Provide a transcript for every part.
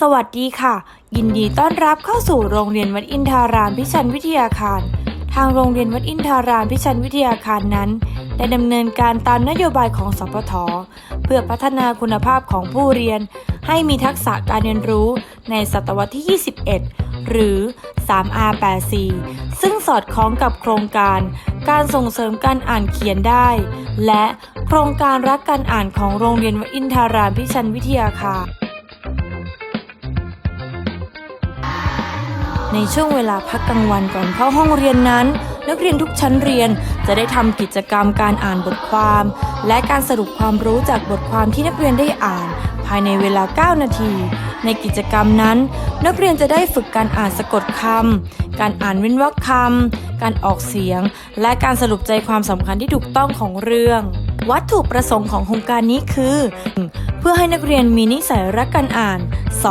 สวัสดีค่ะ ยินดีต้อนรับเข้าสู่โรงเรียนวัดอินทารามพิชันวิทยาคาร ทางโรงเรียนวัดอินทารามพิชันวิทยาคารนั้น ได้ดำเนินการตามนโยบายของสปทเพื่อพัฒนาคุณภาพของผู้เรียน ให้มีทักษะการเรียนรู้ในศตวรรษที่ 21 หรือ 3R84 ซึ่งสอดคล้องกับโครงการ การส่งเสริมการอ่านเขียนได้ และโครงการรักการอ่านของโรงเรียนวัดอินทารามพิชันวิทยาคาร ในช่วงเวลาพักกลางวันก่อนเข้าห้องเรียนนั้น นักเรียนทุกชั้นเรียนจะได้ทำกิจกรรมการอ่านบทความ และการสรุปความรู้จากบทความที่นักเรียนได้อ่าน ภายในเวลา 9 นาที ในกิจกรรมนั้น นักเรียนจะได้ฝึกการอ่านสะกดคำการอ่านเว้นวรรคคำการออกเสียง และการสรุปใจความสำคัญที่ถูกต้องของเรื่อง วัตถุประสงค์ของโครงการนี้คือ พื่อให้นักเรียนมีนิสัยรักการอ่าน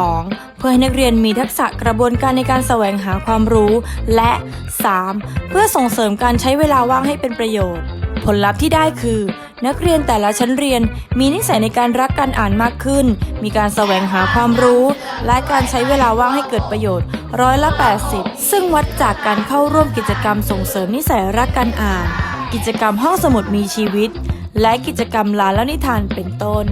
2. เพื่อให้นักเรียนมีทักษะกระบวนการในการแสวงหาความรู้ และ 3. เพื่อส่งเสริมการใช้เวลาว่างให้เป็นประโยชน์ ผลลัพธ์ที่ได้คือ นักเรียนแต่ละชั้นเรียนมีนิสัยในการรักการอ่านมากขึ้น มีการแสวงหาความรู้ และการใช้เวลาว่างให้เกิดประโยชน์ร้อยละ 80 ซึ่งวัดจากการเข้าร่วมกิจกรรมส่งเสริมนิสัยรักการอ่าน กิจกรรมห้องสมุดมีชีวิต และกิจกรรมลานแล้วนิทานเป็นต้น